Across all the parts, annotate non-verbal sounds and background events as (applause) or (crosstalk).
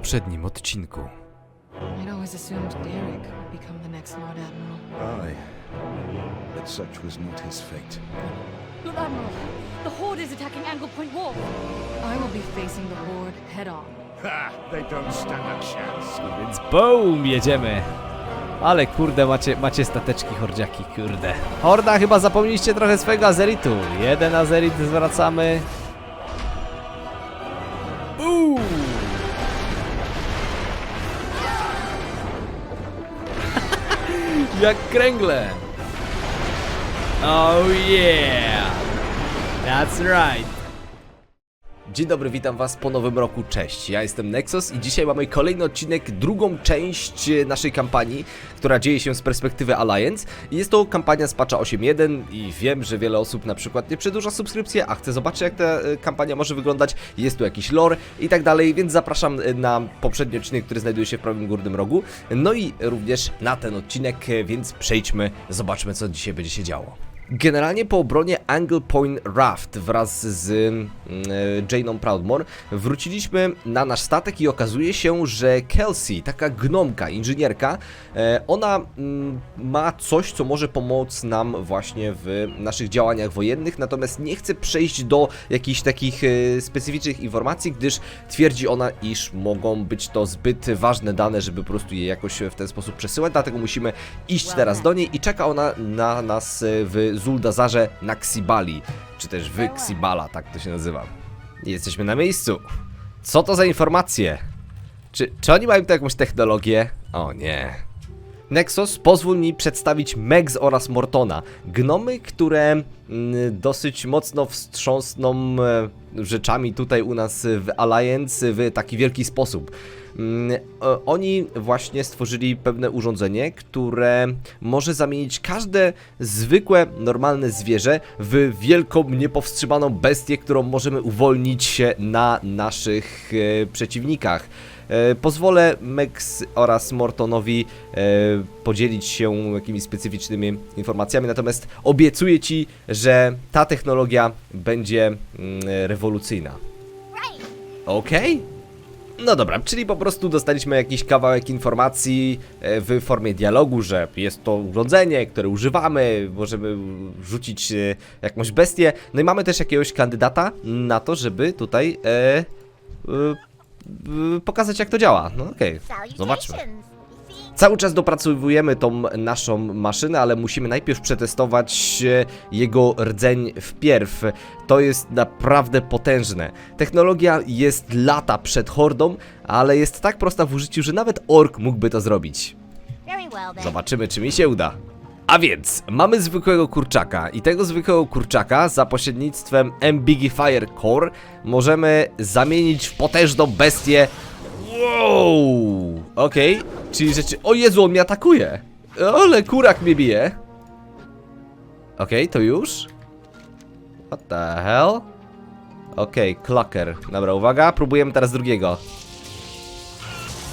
poprzednim odcinku. I'd always assumed Derek would become the next Lord Admiral. Aye. But such was not his fate. Lord Admiral, the Horde is attacking Angle Point Wharf. I will be facing the Horde head on. Ha! They don't stand a chance. Więc boom, jedziemy. Ale kurde, macie, macie stateczki hordziaki, kurde. Horda, chyba zapomnieliście trochę swojego azeritu. Jeden azerit zwracamy. Jak kręgle. Oh yeah. That's right. Dzień dobry, witam was po nowym roku, cześć. Ja jestem Nexus i dzisiaj mamy kolejny odcinek, drugą część e, naszej kampanii, która dzieje się z perspektywy Alliance. Jest to kampania z patcha 8.1 i wiem, że wiele osób na przykład nie przedłuża subskrypcję, a chce zobaczyć jak ta e, kampania może wyglądać, jest tu jakiś lore i tak dalej, więc zapraszam e, na poprzedni odcinek, który znajduje się w prawym górnym rogu. No i również na ten odcinek, więc przejdźmy, zobaczmy co dzisiaj będzie się działo. Generalnie po obronie Angle Point Raft wraz z mm, e, Jane'ą Proudmore wróciliśmy na nasz statek i okazuje się, że Kelsey, taka gnomka, inżynierka, e, ona mm, ma coś, co może pomóc nam właśnie w naszych działaniach wojennych, natomiast nie chce przejść do jakichś takich e, specyficznych informacji, gdyż twierdzi ona, iż mogą być to zbyt ważne dane, żeby po prostu je jakoś w ten sposób przesyłać, dlatego musimy iść teraz do niej i czeka ona na nas w Zuldazarze na Ksibali, czy też w Ksibala, tak to się nazywa. Jesteśmy na miejscu. Co to za informacje? Czy, czy oni mają tu jakąś technologię? O nie. Nexus, pozwól mi przedstawić Megs oraz Mortona. Gnomy, które mm, dosyć mocno wstrząsną e, rzeczami tutaj u nas w Alliance w taki wielki sposób. Mm, Oni właśnie stworzyli pewne urządzenie, które może zamienić każde zwykłe, normalne zwierzę w wielką, niepowstrzymaną bestię, którą możemy uwolnić się na naszych e, przeciwnikach. E, Pozwolę Mex oraz Mortonowi e, podzielić się jakimiś specyficznymi informacjami, natomiast obiecuję Ci, że ta technologia będzie mm, rewolucyjna. Okej? No dobra, czyli po prostu dostaliśmy jakiś kawałek informacji e, w formie dialogu, że jest to urządzenie, które używamy, możemy rzucić jakąś bestię. No i mamy też jakiegoś kandydata na to, żeby tutaj e, e, pokazać jak to działa. No okej, zobaczmy. Cały czas dopracowujemy tą naszą maszynę, ale musimy najpierw przetestować e, jego rdzeń wpierw. To jest naprawdę potężne. Technologia jest lata przed hordą, ale jest tak prosta w użyciu, że nawet ork mógłby to zrobić. Zobaczymy, czy mi się uda. A więc, mamy zwykłego kurczaka i tego zwykłego kurczaka za pośrednictwem Ambigifier Core możemy zamienić w potężną bestię Wow! Okej, czyli rzeczy... O Jezu, on mnie atakuje! Ale kurak mnie bije! Okej, to już? What the hell? Okej, kloker. Dobra, uwaga, próbujemy teraz drugiego.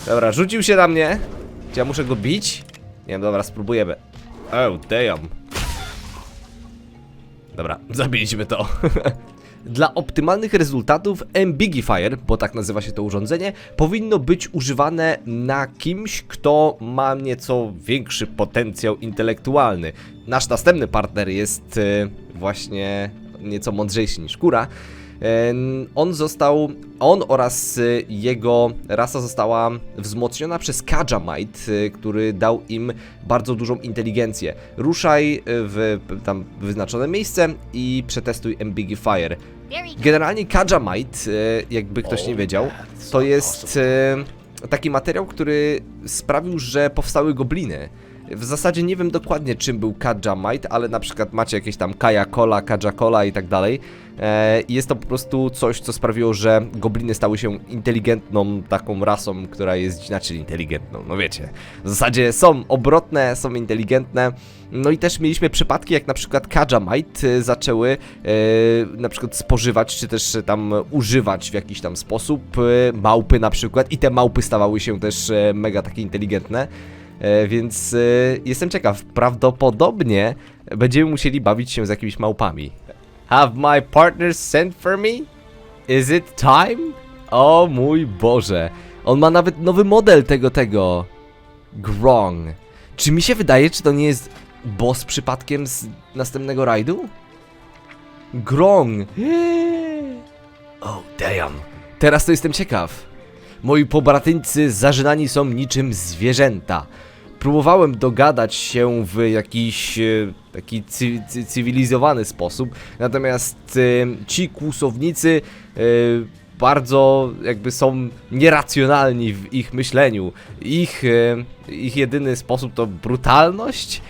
Dobra, rzucił się na mnie. Czy ja muszę go bić? Nie wiem, dobra, spróbujemy. Oh, damn. Dobra, (laughs) zabiliśmy to. (laughs) Dla optymalnych rezultatów Ambigifier, bo tak nazywa się to urządzenie, powinno być używane na kimś, kto ma nieco większy potencjał intelektualny. Nasz następny partner jest e, właśnie nieco mądrzejszy niż Kura. On został, on oraz e, jego rasa została wzmocniona przez Kajamite, e, który dał im bardzo dużą inteligencję. Ruszaj w tam wyznaczone miejsce i przetestuj Ambigifier. Generalnie Kajamite, jakby ktoś nie wiedział, to jest taki materiał, który sprawił, że powstały gobliny. W zasadzie nie wiem dokładnie czym był Kajamite, ale na przykład macie jakieś tam Kaja Cola, Kaja Cola i tak dalej. E, Jest to po prostu coś, co sprawiło, że gobliny stały się inteligentną taką rasą, która jest, znaczy inteligentną, no wiecie. W zasadzie są obrotne, są inteligentne. No i też mieliśmy przypadki, jak na przykład Kajamite e, zaczęły e, na przykład spożywać, czy też tam używać w jakiś tam sposób e, małpy na przykład i te małpy stawały się też e, mega takie inteligentne. E, więc e, jestem ciekaw, prawdopodobnie będziemy musieli bawić się z jakimiś małpami. Have my partner sent for me? Is it time? O mój Boże. On ma nawet nowy model tego, tego. Grong. Czy mi się wydaje, czy to nie jest boss przypadkiem z następnego rajdu? Grong. (gasps) Oh, damn. Teraz to jestem ciekaw. Moi pobratyńcy zażynani są niczym zwierzęta. Próbowałem dogadać się w jakiś e, taki cy, cy, cywilizowany sposób, natomiast e, ci kłusownicy e, bardzo jakby są nieracjonalni w ich myśleniu. Ich, ich jedyny sposób to brutalność.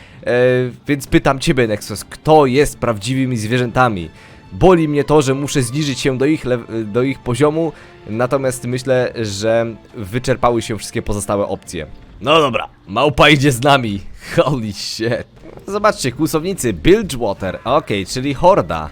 Więc pytam ciebie, Nexus, kto jest prawdziwymi zwierzętami? Boli mnie to, że muszę zniżyć się do ich, do ich poziomu, natomiast myślę, że wyczerpały się wszystkie pozostałe opcje. No dobra, małpa idzie z nami. (laughs) Holy shit. Zobaczcie, kłusownicy, Bilgewater, okej, czyli horda.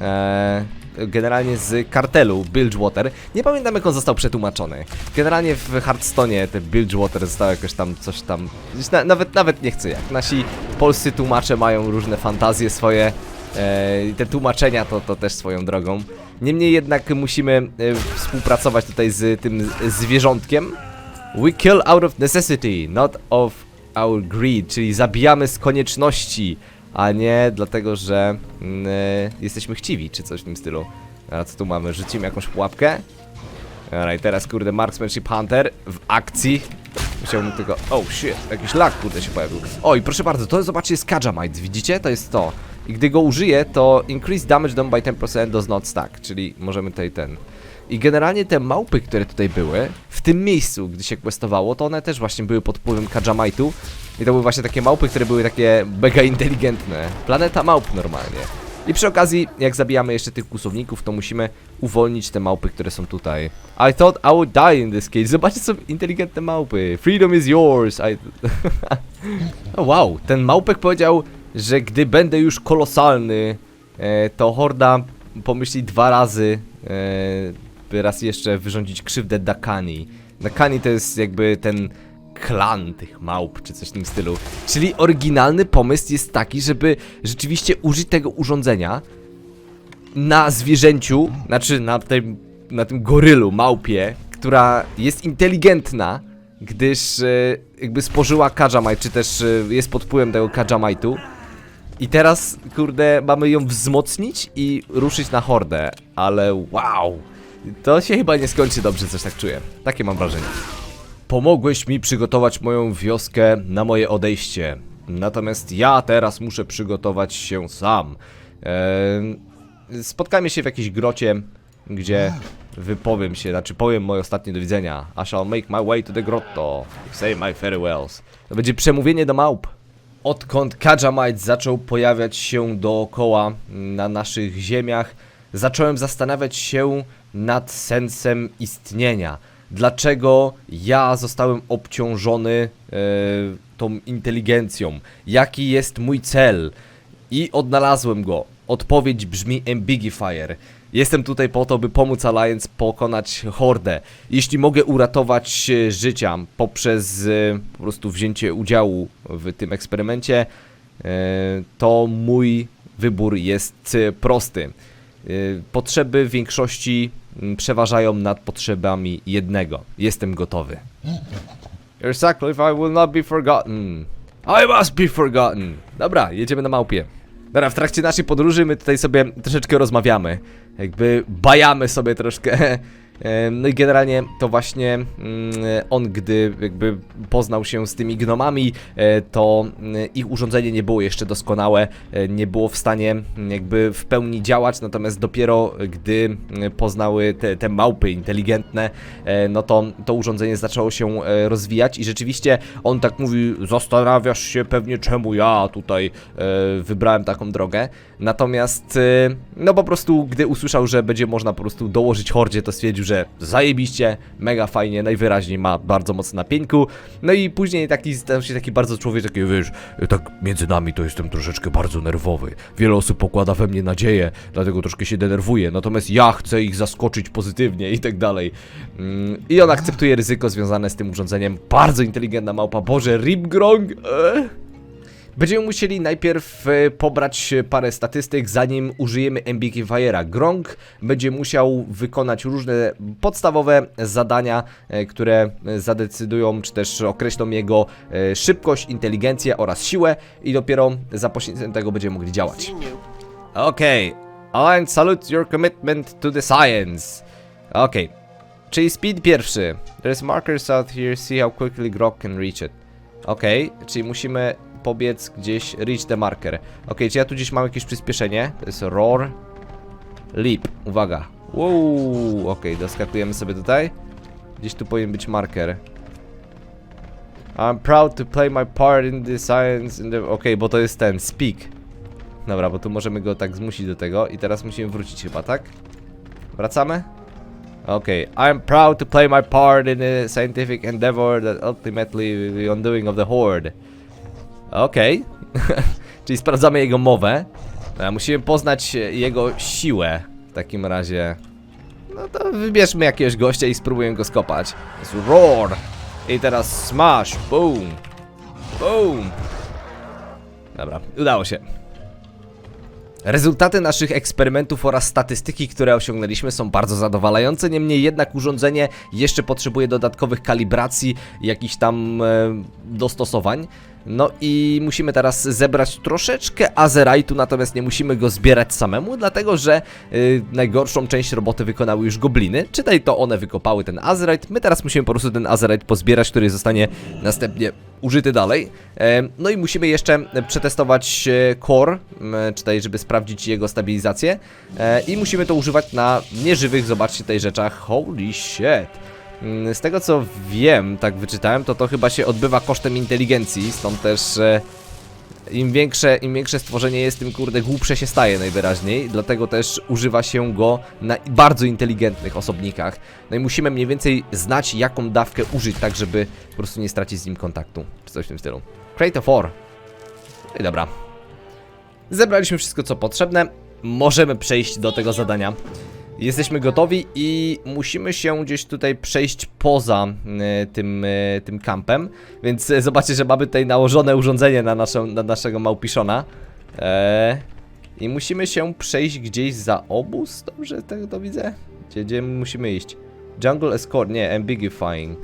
Eee, generalnie z kartelu Bilgewater. Nie pamiętam jak on został przetłumaczony. Generalnie w Hearthstone'ie te Bilgewater zostało jakoś tam coś tam... Na, nawet, nawet nie chcę jak. Nasi polscy tłumacze mają różne fantazje swoje. E, i te tłumaczenia to, to też swoją drogą. Niemniej jednak musimy e, współpracować tutaj z tym zwierzątkiem. We kill out of necessity, not of our greed, czyli zabijamy z konieczności, a nie dlatego, że e, jesteśmy chciwi, czy coś w tym stylu. A co tu mamy? Rzucimy jakąś pułapkę? I teraz kurde Marksmanship Hunter w akcji. Musiałbym tylko... Oh shit, jakiś lag kurde się pojawił. O i proszę bardzo, to zobaczcie jest Kajamite, widzicie? To jest to. I gdy go użyję, to increase damage done by 10% does not stack, czyli możemy tutaj ten... I generalnie te małpy, które tutaj były, w tym miejscu, gdy się questowało, to one też właśnie były pod wpływem Kajamite'u. I to były właśnie takie małpy, które były takie mega inteligentne. Planeta małp normalnie. I przy okazji, jak zabijamy jeszcze tych kłusowników, to musimy uwolnić te małpy, które są tutaj. I thought I would die in this case. Zobaczcie, co inteligentne małpy. Freedom is yours. I... (laughs) oh, wow, ten małpek powiedział, że gdy będę już kolosalny, e, to horda pomyśli dwa razy, e, raz jeszcze wyrządzić krzywdę Dakani. Dakani to jest jakby ten klan tych małp, czy coś w tym stylu. Czyli oryginalny pomysł jest taki, żeby rzeczywiście użyć tego urządzenia na zwierzęciu, znaczy na tym, na tym gorylu, małpie, która jest inteligentna, gdyż e, jakby spożyła Kajamite, czy też e, jest pod wpływem tego Kajamite'u. I teraz, kurde, mamy ją wzmocnić i ruszyć na hordę, ale wow! To się chyba nie skończy dobrze, coś tak czuję. Takie mam wrażenie. Pomogłeś mi przygotować moją wioskę na moje odejście. Natomiast ja teraz muszę przygotować się sam. Eee, spotkamy się w jakiejś grocie, gdzie wypowiem się, znaczy powiem moje ostatnie do widzenia. I shall make my way to the grotto. Say my farewells. To będzie przemówienie do małp. Odkąd Kajamite zaczął pojawiać się dookoła na naszych ziemiach, zacząłem zastanawiać się nad sensem istnienia. Dlaczego ja zostałem obciążony e, tą inteligencją? Jaki jest mój cel? I odnalazłem go. Odpowiedź brzmi Ambigifier. Jestem tutaj po to, by pomóc Alliance pokonać hordę. Jeśli mogę uratować e, życia poprzez e, po prostu wzięcie udziału w tym eksperymencie, e, to mój wybór jest prosty. E, Potrzeby większości mm, przeważają nad potrzebami jednego. Jestem gotowy. Your sacrifice will not be forgotten. I must be forgotten. Dobra, jedziemy na małpie. Dobra, w trakcie naszej podróży my tutaj sobie troszeczkę rozmawiamy. Jakby bajamy sobie troszkę. (laughs) No i generalnie to właśnie mm, on, gdy jakby poznał się z tymi gnomami, e, to mm, ich urządzenie nie było jeszcze doskonałe, e, nie było w stanie mm, jakby w pełni działać, natomiast dopiero gdy poznały te, te małpy inteligentne, e, no to to urządzenie zaczęło się rozwijać. I rzeczywiście on tak mówił, zastanawiasz się pewnie czemu ja tutaj wybrałem taką drogę, natomiast no po prostu gdy usłyszał, że będzie można po prostu dołożyć hordzie, to stwierdził, że zajebiście, mega fajnie, najwyraźniej ma bardzo mocno na pieńku, no i później taki stał się taki bardzo człowiek, taki wiesz, tak między nami to jestem troszeczkę bardzo nerwowy, wiele osób pokłada we mnie nadzieję, dlatego troszkę się denerwuję, natomiast ja chcę ich zaskoczyć pozytywnie i tak dalej. Mm, I on akceptuje ryzyko związane z tym urządzeniem, bardzo inteligentna małpa, boże, Ripgrong, eee. Będziemy musieli najpierw e, pobrać parę statystyk, zanim użyjemy Ambigifiera. Gronk będzie musiał wykonać różne podstawowe zadania, e, które zadecydują, czy też określą jego e, szybkość, inteligencję oraz siłę i dopiero za pośrednictwem tego będziemy mogli działać. Okej. Alliance salute your commitment to the science. Okej. Czyli speed pierwszy. There's markers out here, see how quickly Grok can reach it. Okej, czyli musimy pobiec gdzieś, reach the marker. Okej, czy ja tu gdzieś mam jakieś przyspieszenie? To jest roar. Leap, uwaga. Wow, okej, doskakujemy sobie tutaj. Gdzieś tu powinien być marker. I'm proud to play my part in the science. In the... Okej, bo to jest ten, speak. Dobra, bo tu możemy go tak zmusić do tego i teraz musimy wrócić chyba, tak? Wracamy? Okay, I'm proud to play my part in a scientific endeavor that ultimately the undoing of the Horde. Okej, (laughs) czyli sprawdzamy jego mowę. E, Musimy poznać jego siłę w takim razie. No to wybierzmy jakiegoś gościa i spróbujemy go skopać. Jest roar! I teraz smash! Boom! Boom! Dobra, udało się. Rezultaty naszych eksperymentów oraz statystyki, które osiągnęliśmy są bardzo zadowalające, niemniej jednak urządzenie jeszcze potrzebuje dodatkowych kalibracji, jakichś tam e, dostosowań. No i musimy teraz zebrać troszeczkę azerajtu, natomiast nie musimy go zbierać samemu, dlatego że e, najgorszą część roboty wykonały już gobliny, czytaj to one wykopały ten azerajt, my teraz musimy po prostu ten azerajt pozbierać, który zostanie następnie użyty dalej. E, No i musimy jeszcze przetestować e, core, czytaj, żeby sprawdzić jego stabilizację. E, I musimy to używać na nieżywych, zobaczcie tej rzeczach. Holy shit. Mm, Z tego co wiem, tak wyczytałem, to to chyba się odbywa kosztem inteligencji, stąd też e, im większe, im większe stworzenie jest, tym kurde głupsze się staje najwyraźniej, dlatego też używa się go na bardzo inteligentnych osobnikach. No i musimy mniej więcej znać jaką dawkę użyć, tak żeby po prostu nie stracić z nim kontaktu, czy coś w tym stylu. Crate of ore. No i dobra. Zebraliśmy wszystko co potrzebne, możemy przejść do tego zadania. Jesteśmy gotowi i musimy się gdzieś tutaj przejść poza e, tym, e, tym kampem, więc e, zobaczcie, że mamy tutaj nałożone urządzenie na, naszą, na naszego małpiszona. I musimy się przejść gdzieś za obóz, dobrze tego to widzę? Gdzie, gdzie musimy iść? Jungle Escort, nie, Ambigifying.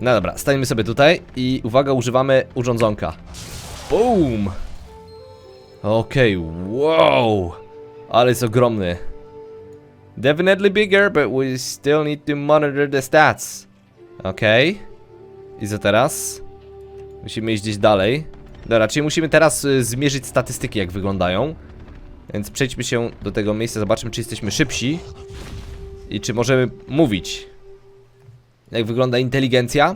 No dobra, stańmy sobie tutaj i uwaga, używamy urządzonka. Boom! Okej, wow! Ale jest ogromny. Definitely bigger, but we still need to monitor the stats. Okej. I co teraz? Musimy iść gdzieś dalej. Dobra, czyli musimy teraz y, zmierzyć statystyki, jak wyglądają. Więc przejdźmy się do tego miejsca, zobaczmy, czy jesteśmy szybsi. I czy możemy mówić. Jak wygląda inteligencja?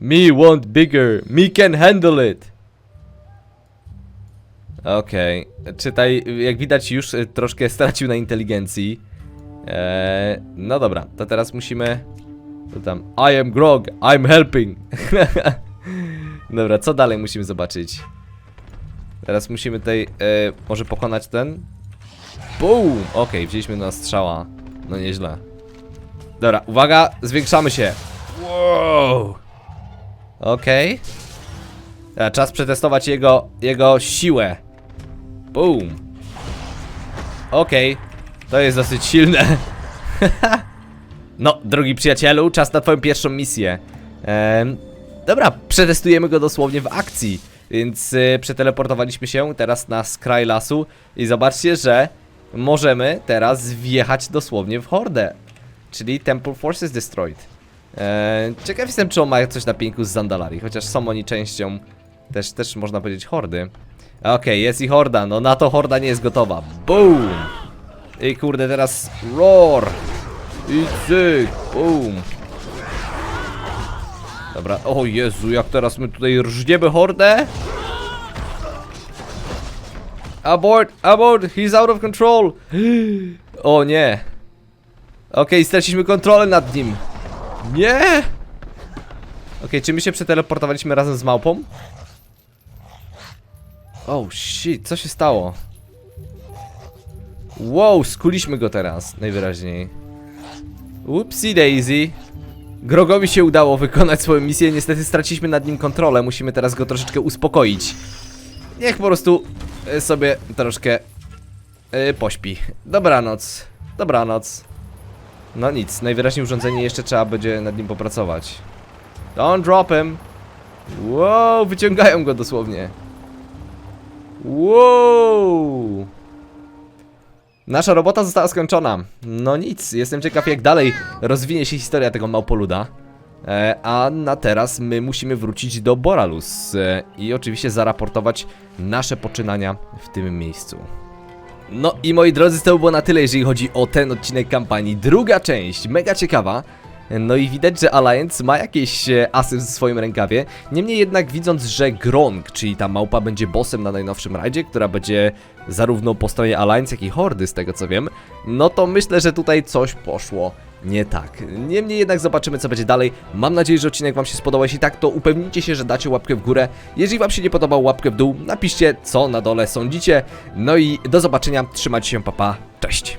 Me want bigger. Me can handle it. Okej, czytaj, jak widać już y, troszkę stracił na inteligencji. Eee, no dobra, to teraz musimy... Tam? I am Grog, I'm helping. (laughs) dobra, co dalej musimy zobaczyć? Teraz musimy tutaj, e, może pokonać ten... Boom! Okej, wzięliśmy na strzała. No nieźle. Dobra, uwaga, zwiększamy się. Wow! Okej. Dobra, Czas przetestować jego, jego siłę. Boom. Okej, to jest dosyć silne. (laughs) no, drogi przyjacielu, czas na twoją pierwszą misję. Em, dobra, przetestujemy go dosłownie w akcji. Więc y, przeteleportowaliśmy się teraz na skraj lasu i zobaczcie, że możemy teraz wjechać dosłownie w hordę. Czyli Temple Forces Destroyed. Eee, ciekaw jestem, czy on ma coś na pięku z Zandalari, chociaż są oni częścią też, też można powiedzieć hordy. Okej, jest i horda, no na to horda nie jest gotowa. Boom! I kurde, teraz roar! I cyk! Boom! Dobra, o Jezu, jak teraz my tutaj rżniemy hordę? Abort! Abort! He's out of control! (gasps) O nie! Okej, straciliśmy kontrolę nad nim. Nie! Okej, czy my się przeteleportowaliśmy razem z małpą? Oh shit, co się stało? Wow, skuliśmy go teraz, najwyraźniej. Whoopsie daisy. Grogowi się udało wykonać swoją misję, niestety straciliśmy nad nim kontrolę, musimy teraz go troszeczkę uspokoić. Niech po prostu y, sobie troszkę y, pośpi. Dobranoc, dobranoc. No nic, najwyraźniej urządzenie jeszcze trzeba będzie nad nim popracować. Don't drop him. Wow, wyciągają go dosłownie. Wow. Nasza robota została skończona. No nic, jestem ciekaw jak dalej rozwinie się historia tego małpoluda. E, a na teraz my musimy wrócić do Boralus e, i oczywiście zaraportować nasze poczynania w tym miejscu. No i moi drodzy, to było na tyle, jeżeli chodzi o ten odcinek kampanii. Druga część, mega ciekawa. No i widać, że Alliance ma jakieś e, asy w swoim rękawie. Niemniej jednak widząc, że Gronk, czyli ta małpa będzie bossem na najnowszym rajdzie, która będzie zarówno po stronie Alliance, jak i Hordy, z tego co wiem, no to myślę, że tutaj coś poszło nie tak. Niemniej jednak zobaczymy, co będzie dalej. Mam nadzieję, że odcinek Wam się spodobał. Jeśli tak, to upewnijcie się, że dacie łapkę w górę. Jeżeli Wam się nie podobał, łapkę w dół. Napiszcie, co na dole sądzicie. No i do zobaczenia. Trzymajcie się, papa. Cześć.